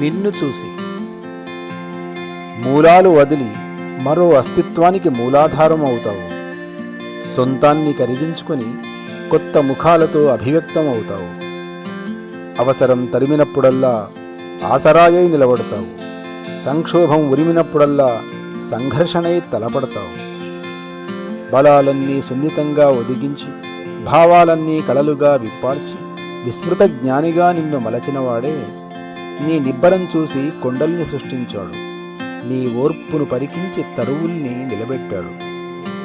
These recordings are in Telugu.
నిన్ను చూసి. మూలాలు వదిలి మరో అస్తిత్వానికి మూలాధారం అవుతావు సొంతాన్ని కరిగించుకొని కొత్త ముఖాలతో అభివ్యక్తం అవుతావు అవసరం తరిమినప్పుడల్లా ఆసరాయై నిలబడతావు. సంక్షోభం ఉరిమినప్పుడల్లా సంఘర్షణై తలపడతావు. బలాలన్నీ సున్నితంగా ఒదిగించి భావాలన్నీ కలలుగా విప్పార్చి విస్మృత జ్ఞానిగా నిన్ను మలచినవాడే నీ నిబ్బరం చూసి కొండల్ని సృష్టించాడు. నీ ఓర్పును పరికించి తరువుల్ని నిలబెట్టాడు.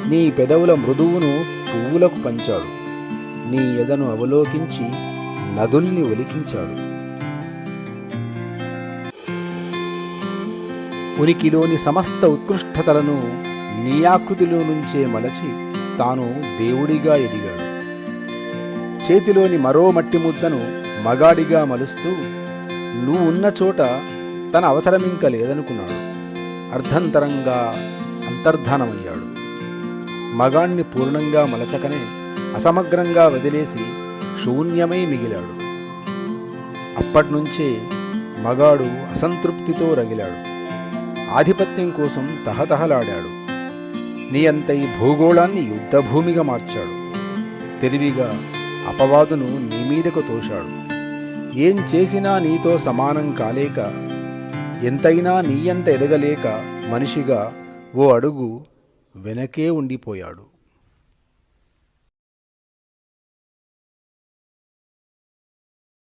నీ పెదవుల మృదువును పువ్వులకు పంచాడు. నీ ఎదను అవలోకించి నదుల్ని ఒలికించాడు. ఉనికిలోని సమస్త ఉత్కృష్టతలను నీయాకృతిలో నుంచే మలచి తాను దేవుడిగా ఎదిగాడు. చేతిలోని మరో మట్టి ముద్దను మగాడిగా మలుస్తూ నువ్వు ఉన్న చోట తన అవసరం ఇంకా లేదనుకున్నాడు. అర్ధంతరంగా అంతర్ధానమయ్యాడు. మగాణ్ణి పూర్ణంగా మలచకనే అసమగ్రంగా వదిలేసి శూన్యమై మిగిలాడు. అప్పట్నుంచే మగాడు అసంతృప్తితో రగిలాడు. ఆధిపత్యం కోసం తహతహలాడాడు. నీ ఈ భూగోళాన్ని యుద్ధభూమిగా మార్చాడు. తెలివిగా అపవాదును నీ మీదకు తోశాడు. ఏం చేసినా నీతో సమానం కాలేక ఎంతైనా నీయంత ఎదగలేక మనిషిగా ఓ అడుగు వెనకే ఉండిపోయాడు.